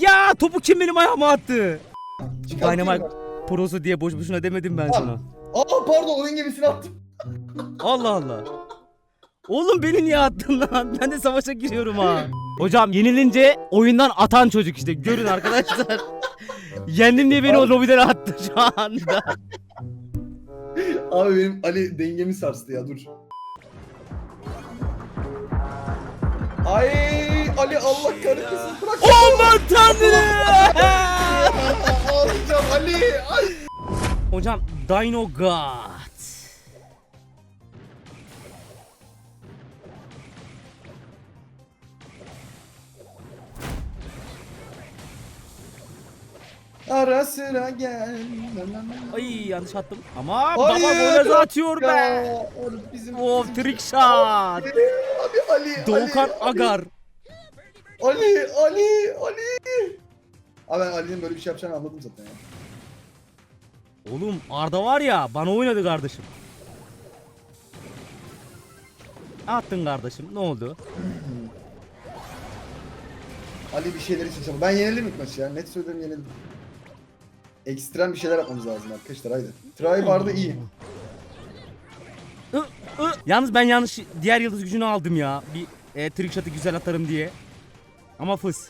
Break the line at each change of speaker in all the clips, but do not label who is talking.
Ya topu kim benim ayağıma attı? Dynamite prosu diye boş boşuna demedim ben sana.
Aa pardon oyun gemisini attım.
Allah Allah. Oğlum beni niye attın lan? Ben de savaşa giriyorum ha. Hocam yenilince oyundan atan çocuk işte. Görün arkadaşlar. Yendim diye beni o lobiden attı şu anda.
Abi benim Ali dengemi sarstı ya dur. Ay Ali Allah kahretmesin bırak.
Aman tanrım.
Ağlayacağım Ali. Ay.
Hocam Dino God.
Ara sıra gel.
Ay yanlış attım. Ama
Hayır,
baba
yok
atıyor be.
Ya, oğlum bizim, bizim-
trick shot.
Abi Ali.
Doğukan
Ali,
Agar.
Ali, Ali, Ali. Abi ben Ali'nin böyle bir şey yapacağını anladım zaten ya.
Oğlum Arda var ya bana oynadı kardeşim. Attın kardeşim ne oldu?
Ali bir şeyler için çabuk. Ben yenildim ilk maçı ya. Net söylüyorum yenildim. Ekstrem bir şeyler yapmamız lazım arkadaşlar haydi. Try vardı iyi.
Yalnız ben yanlış diğer yıldız gücünü aldım ya. Bir e, trick shot'ı güzel atarım diye. Ama fıs.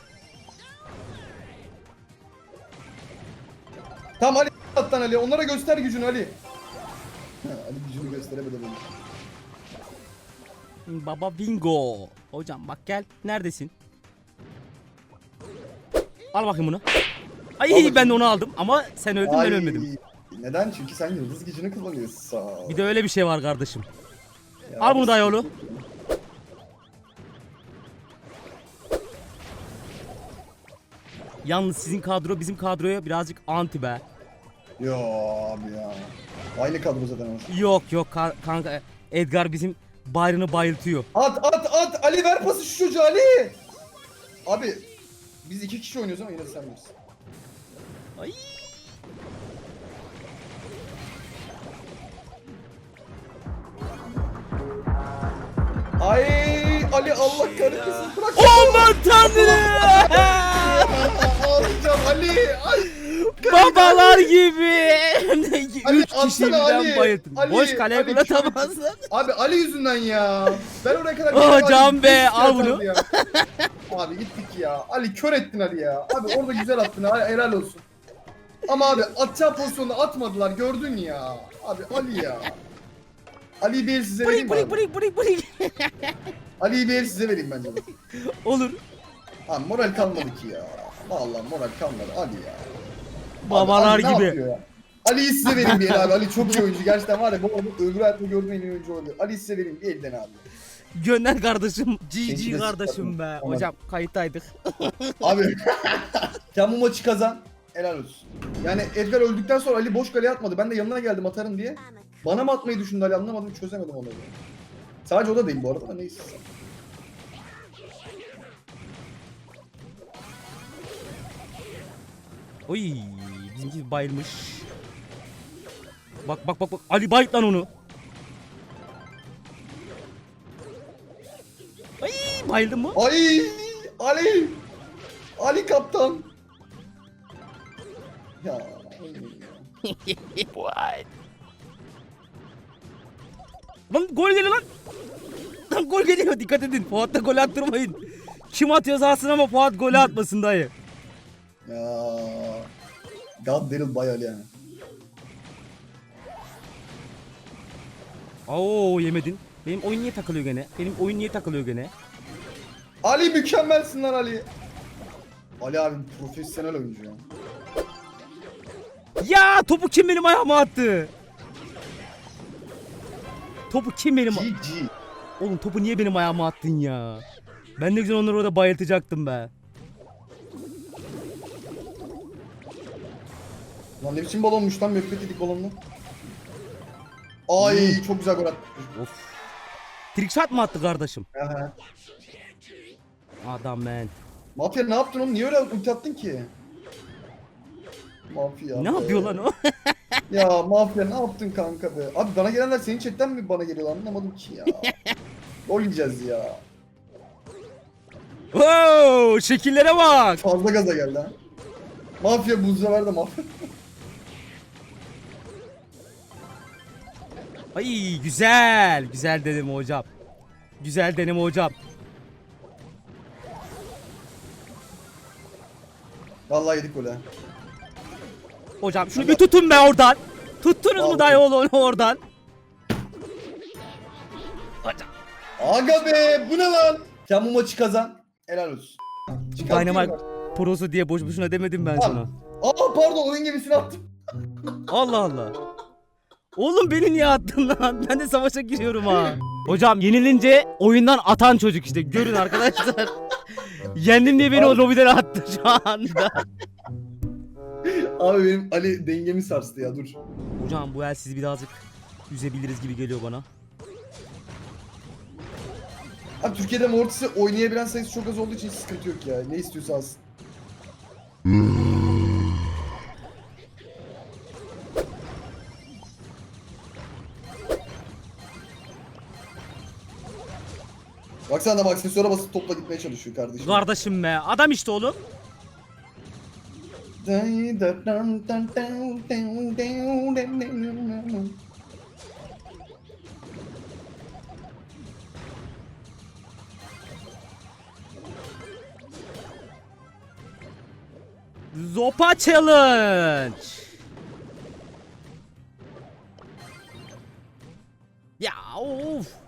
Tamam Ali attan Ali. Onlara göster gücünü Ali. Ali gücünü gösteremedi beni.
Baba bingo. Hocam bak gel. Neredesin? Al bakayım bunu. Ay
Al
ben de onu aldım ama sen öldün
Ay,
ben ölmedim.
Neden? Çünkü sen yıldız gücünü kullanıyorsun. Sağ ol.
Bir de öyle bir şey var kardeşim.
Ya,
Al bunu dayıoğlu. Yalnız sizin kadro bizim kadroya birazcık anti be.
Yo abi ya. Aynı kadro zaten olsun.
Yok yok ka- kanka Edgar bizim Byron'ı bayıltıyor.
At at at Ali ver pası şu çocuğa Ali. Abi biz iki kişi oynuyoruz ama yine de sen bilirsin.
Ay.
Ay Ali Allah kahretmesin bırak.
Aman tanrım.
Ağlayacağım Ali. Ay.
Babalar gibi.
Ali,
Üç kişi
atsana
birden
Ali.
bayılttım.
Ali,
Boş kaleye
Ali,
gol atamazsın.
Abi Ali yüzünden ya. Ben oraya kadar...
Hocam
Ali,
be,
bir
al
atardı
bunu.
ya. Abi gittik ya. Ali kör ettin Ali ya. Abi orada güzel attın. Ali, helal olsun. Ama abi atacağı pozisyonda atmadılar. Gördün ya. Abi Ali ya. Ali'yi bir el size vereyim
Bırik
mi abi?
bırik bırik bırik.
Ali'yi bir el size vereyim bence.
Olur.
Abi moral kalmadı ki ya. Vallahi moral kalmadı Ali ya. Abi,
Babalar
Ali ne
gibi.
yapıyor ya? Ali'yi size vereyim bir el abi. Ali çok iyi oyuncu. Gerçekten var ya bu arada öbür hayatımda gördüğüm en iyi oyuncu olabilir. Ali'yi size vereyim bir elden abi.
Gönder kardeşim. GG
de
kardeşim be.
sıkıntı.
Hocam kayıttaydık.
Abi sen bu maçı kazan. Helal olsun. Yani Edgar öldükten sonra Ali boş kaleye atmadı. Ben de yanına geldim atarım diye. Bana mı atmayı düşündü Ali anlamadım çözemedim onu. Sadece o da değil bu arada da neyse.
Oy bizimki bayılmış. Bak bak bak bak Ali bayıt lan onu. Ay bayıldın mı?
Ay Ali! Ali kaptan! Ya.
Lan gol geliyor lan. Lan gol geliyor dikkat edin. Fuat'ta gol attırmayın. Kim atıyorsa atsın ama Fuat golü atmasın dayı.
Ya. God Daryl Bay Ali yani.
Oo yemedin. Benim oyun niye takılıyor gene? Benim oyun niye takılıyor gene?
Ali mükemmelsin lan Ali. Ali abi profesyonel oyuncu ya.
Ya topu kim benim ayağıma attı? Topu kim benim...
GG.
Oğlum topu niye benim ayağıma attın ya? Ben de güzel onları orada bayıltacaktım be.
Lan ne biçim balonmuş lan müfret yedik balonla. Ay çok güzel gol attı.
Of. Trickshot mı attı kardeşim?
Aha.
Adam man.
Mafya ne yaptın oğlum? Niye öyle ulti attın ki? Mafya.
Ne
be.
yapıyor lan o?
Ya mafya ne yaptın kanka be? Abi bana gelenler senin chatten mi bana geliyor anlamadım ki ya. Gol yiyeceğiz ya.
Wow, şekillere bak.
Fazla gaza geldi ha. Mafya bu sefer de mafya.
Ay güzel. Güzel deneme hocam. Güzel deneme hocam.
Vallahi yedik öyle.
Hocam şunu bir tutun be oradan. Tuttunuz mu
Aldım.
dayı oğlu oradan? Hocam.
Aga be bu ne lan? Sen bu maçı kazan. Helal olsun. Çıkartayım
Dynamite
bak.
prosu diye boş boşuna demedim ben sana.
Aa pardon oyun gemisini attım.
Allah Allah. Oğlum beni niye attın lan? Ben de savaşa giriyorum ha. Hocam yenilince oyundan atan çocuk işte. Görün arkadaşlar. Yendim diye beni o lobiden attı şu anda.
Abi benim Ali dengemi sarstı ya dur.
Hocam bu el sizi birazcık üzebiliriz gibi geliyor bana.
Abi Türkiye'de Mortis'i oynayabilen sayısı çok az olduğu için hiç sıkıntı yok ya. Ne istiyorsa alsın. Baksana adam aksesuara basıp topla gitmeye çalışıyor kardeşim.
Kardeşim be. Adam işte oğlum. Zopa challenge. Ya of.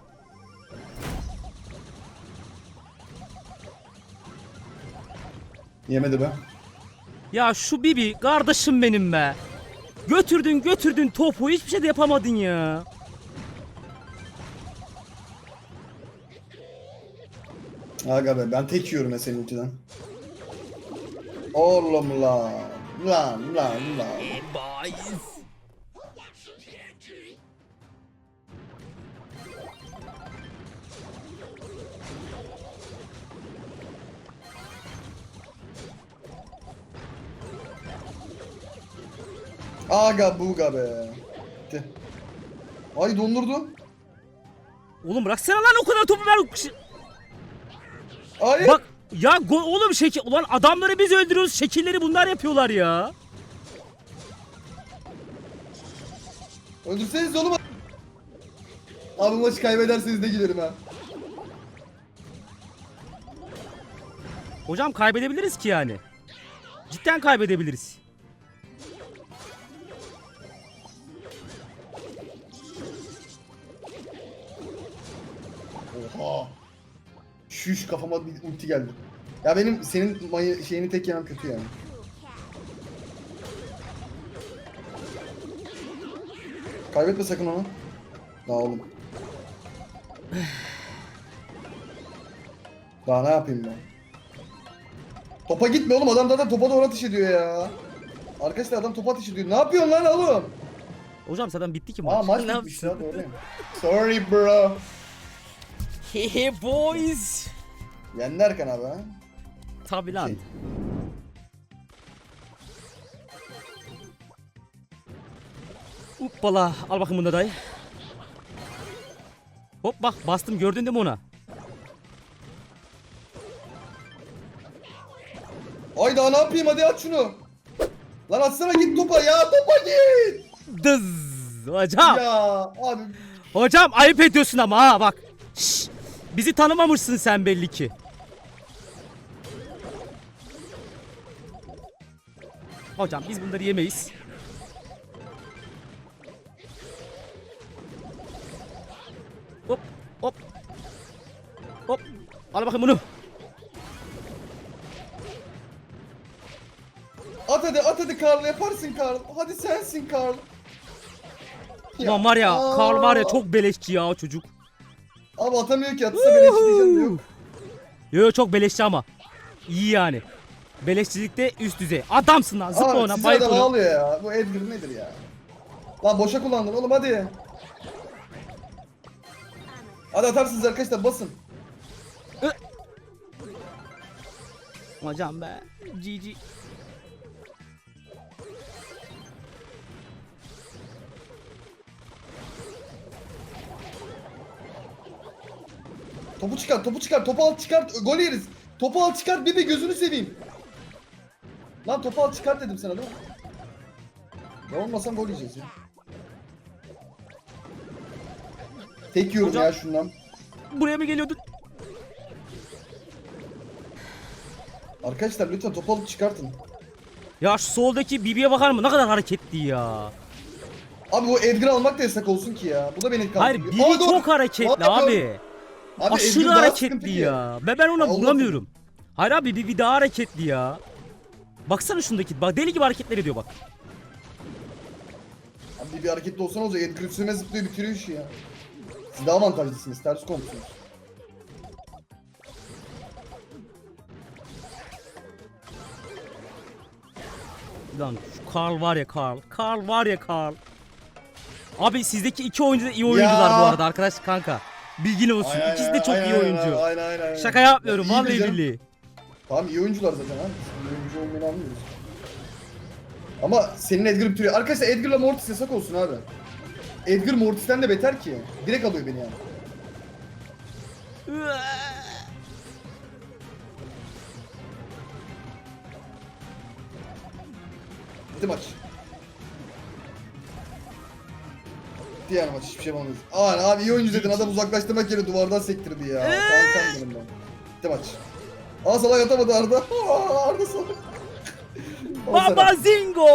Yemedi be.
Ya şu Bibi kardeşim benim be. Götürdün götürdün topu hiçbir şey de yapamadın ya.
Aga be ben tek yiyorum ya senin ultiden. Oğlum lan. Lan lan lan. Aga buga be. Gitti. Ay dondurdu.
Oğlum bıraksana lan o kadar topu ver.
Ay.
Bak ya oğlum şekil ulan adamları biz öldürüyoruz şekilleri bunlar yapıyorlar ya.
Öldürseniz oğlum. Abi maçı kaybederseniz de giderim ha.
Hocam kaybedebiliriz ki yani. Cidden kaybedebiliriz.
Şuş kafama bir ulti geldi. Ya benim senin şeyini tek yemem kötü yani. Kaybetme sakın onu. Daha oğlum. Daha ne yapayım ben? Topa gitme oğlum adam zaten topa doğru ateş ediyor ya. Arkadaşlar adam topa ateş ediyor. Ne yapıyorsun lan oğlum?
Hocam zaten bitti ki maç.
Aa maç bitmiş doğruyum. Sorry bro.
Hey boys.
Yendi Erkan abi ha.
Tabi lan.
Şey.
Hoppala. Al bakayım bunu da dayı. Hop bak bastım gördün değil mi ona?
Ay daha ne yapayım hadi at şunu. Lan atsana git topa ya topa git.
Dız. Hocam.
Ya abi
Hocam ayıp ediyorsun ama ha bak. Şşş. Bizi tanımamışsın sen belli ki. Hocam biz bunları yemeyiz. Hop hop. Hop. Al bakayım bunu.
at hadi at hadi Karl yaparsın Karl. Hadi sensin Karl.
Ulan var ya
aa.
Karl var ya çok beleşçi ya çocuk.
Abi atamıyor ki atsa beni içleyeceğim diyor.
Yo yo çok beleşçi ama. İyi yani. Beleşçilikte üst düzey. Adamsın lan zıpla ona
size
bayık
adam
ona.
ağlıyor ya. Bu Edgar nedir ya? Lan boşa kullandın oğlum hadi. Hadi atarsınız arkadaşlar basın.
Hocam be. GG.
Topu çıkar topu çıkar topu al çıkart gol yeriz. Topu al çıkart Bibi gözünü seveyim. Lan topu al çıkart dedim sana değil mi? Ya gol yiyeceğiz ya. Tek yiyorum
Hocam-
ya şundan.
Buraya mı geliyordun?
Arkadaşlar lütfen topu alıp çıkartın.
Ya şu soldaki Bibi'ye bakar mı? Ne kadar hareketli ya.
Abi bu Edgar almak da yasak olsun ki ya. Bu da beni
Hayır
kandırıyor.
Bibi
Aa, doğru.
çok hareketli
Vallahi doğru.
abi.
Abi
Aşırı
Edgar daha
hareketli
sıkıntı ki.
ya. Ben, ben ona
Olmaz.
bulamıyorum. Hayır abi Bibi daha hareketli ya. Baksana şundaki. Bak deli gibi hareketler ediyor bak.
Abi bir hareketli olsan olacak. Edgar üstüne zıplıyor bitiriyor işi ya. Siz daha avantajlısınız. Ters kompusunuz.
Lan şu Carl var ya Carl. Carl var ya Carl. Abi sizdeki iki oyuncu da iyi oyuncular
Ya.
bu arada arkadaş kanka. Bilgin olsun.
Aynen,
İkisi de çok
aynen,
iyi oyuncu.
Aynen aynen. aynen.
Şaka yapmıyorum
Ya
vallahi billahi.
Tamam iyi oyuncular zaten ha. Olmayı anlıyoruz. Ama senin Edgar bitiriyor. Arkadaşlar Edgar'la Mortis yasak olsun abi. Edgar Mortis'ten de beter ki. Direkt alıyor beni yani. Bitti maç. Bitti yani maç hiçbir şey yapamayız. Aa abi iyi oyuncu dedin adam uzaklaştırmak yerine duvardan sektirdi ya. Kankam benim ben. Bitti maç. Aa salak atamadı Arda. Aa, Arda salak. Al sana.
Baba Zingo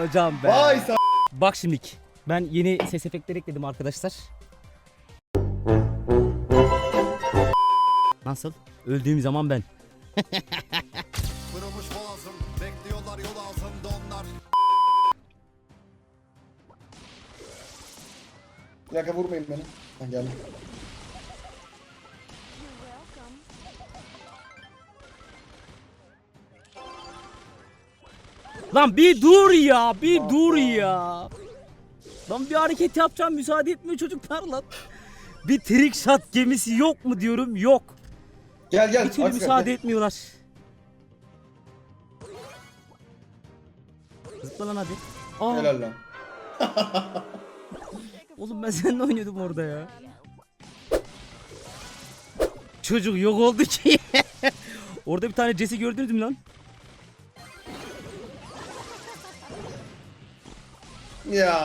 hocam be.
Vay sen.
Bak şimdilik. Ben yeni ses efektleri ekledim arkadaşlar. Nasıl? Öldüğüm zaman ben.
Kırılmış boğazım Bekliyorlar yol altında onlar
Bir dakika vurmayın beni. Ben geldim.
Lan bir dur ya, bir dur ya. Lan bir hareket yapacağım müsaade etmiyor çocuklar lan. Bir trick shot gemisi yok mu diyorum yok.
Gel gel.
Bir türlü müsaade
gel.
etmiyorlar. Zıpla lan hadi. Aa,
Helal lan.
oğlum ben seninle oynuyordum orada ya. Çocuk yok oldu ki. orada bir tane Jesse gördünüz mü lan?
Ya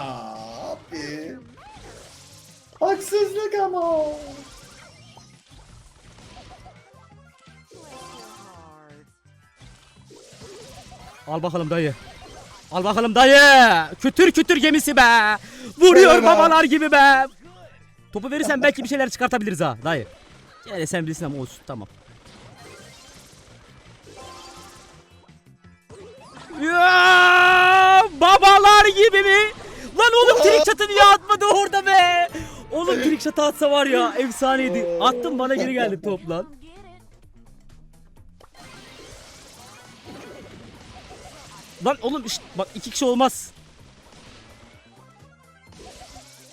abi. Haksızlık ama.
Al bakalım dayı. Al bakalım dayı. Kütür kütür gemisi be. Vuruyor babalar gibi be. Topu verirsen belki bir şeyler çıkartabiliriz ha dayı. Yani sen bilirsin ama olsun tamam. Babalar gibi mi? Lan oğlum trick shot'ı niye atmadı orada be? Oğlum trick shot'ı atsa var ya efsaneydi. Attım bana geri geldi top lan. Lan oğlum işte bak iki kişi olmaz.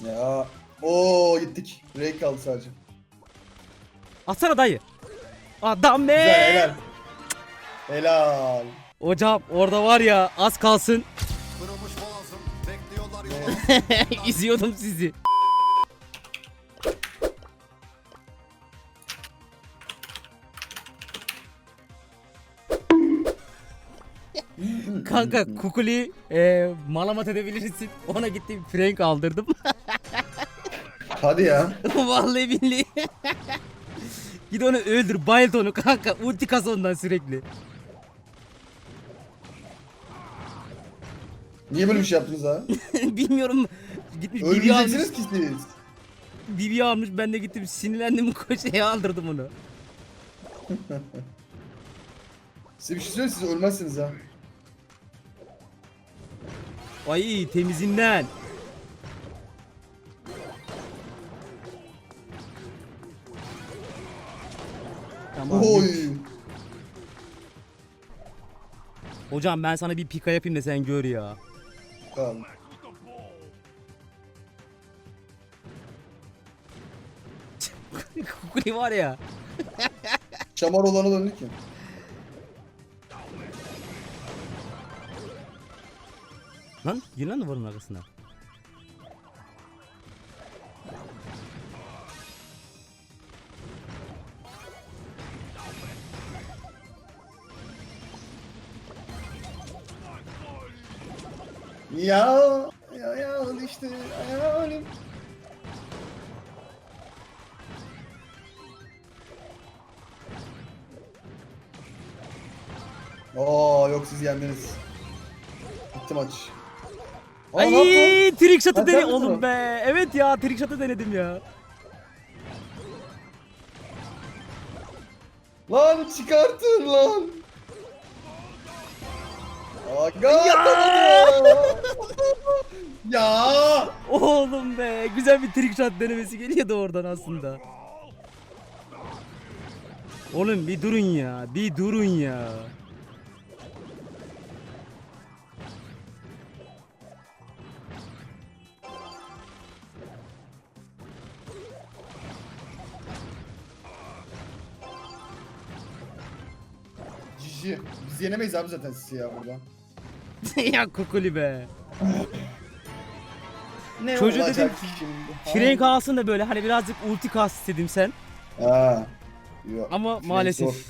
Ya. Oo gittik. Break kaldı sadece.
Atsana dayı. Adam be.
Güzel helal. Helal.
Hocam orada var ya az kalsın izliyordum sizi. Kanka Kukuli e, malamat edebilirsin. Ona gittim Frank aldırdım.
Hadi ya.
Vallahi billahi. Git onu öldür bayılt onu kanka. Ulti kas ondan sürekli.
Niye böyle bir şey yaptınız ha?
Bilmiyorum. Gitmiş Bibi almış.
Ölmeyeceksiniz ki siz.
Bibi almış ben de gittim sinirlendim koşeye aldırdım onu.
Size bir şey söyleyeyim siz ölmezsiniz ha.
Ay temizinden. Tamam.
Oy.
Hocam ben sana bir pika yapayım da sen gör ya.
Tamam.
Kukuli var ya.
Şamar olana döndük ya.
Lan gir lan duvarın arkasına.
Ya ya ya işte hayalim. Oo yok siz yendiniz. Bitti maç. Aa, ne?
Ay trick shot'ı
Ha,
dene
sen
oğlum be. Evet ya trick shot'ı denedim ya.
Lan çıkartın lan. Aga ya.
Oğlum be güzel bir trick shot denemesi geliyordu oradan aslında. Oğlum bir durun ya. Bir durun ya.
Cici. Biz yenemeyiz abi zaten sizi ya burada.
ya kukuli be.
Ne
Çocuğu
olacak
dedim,
şimdi?
Frank alsın da böyle hani birazcık ulti kas istedim sen.
Ha. Yok.
Ama maalesef.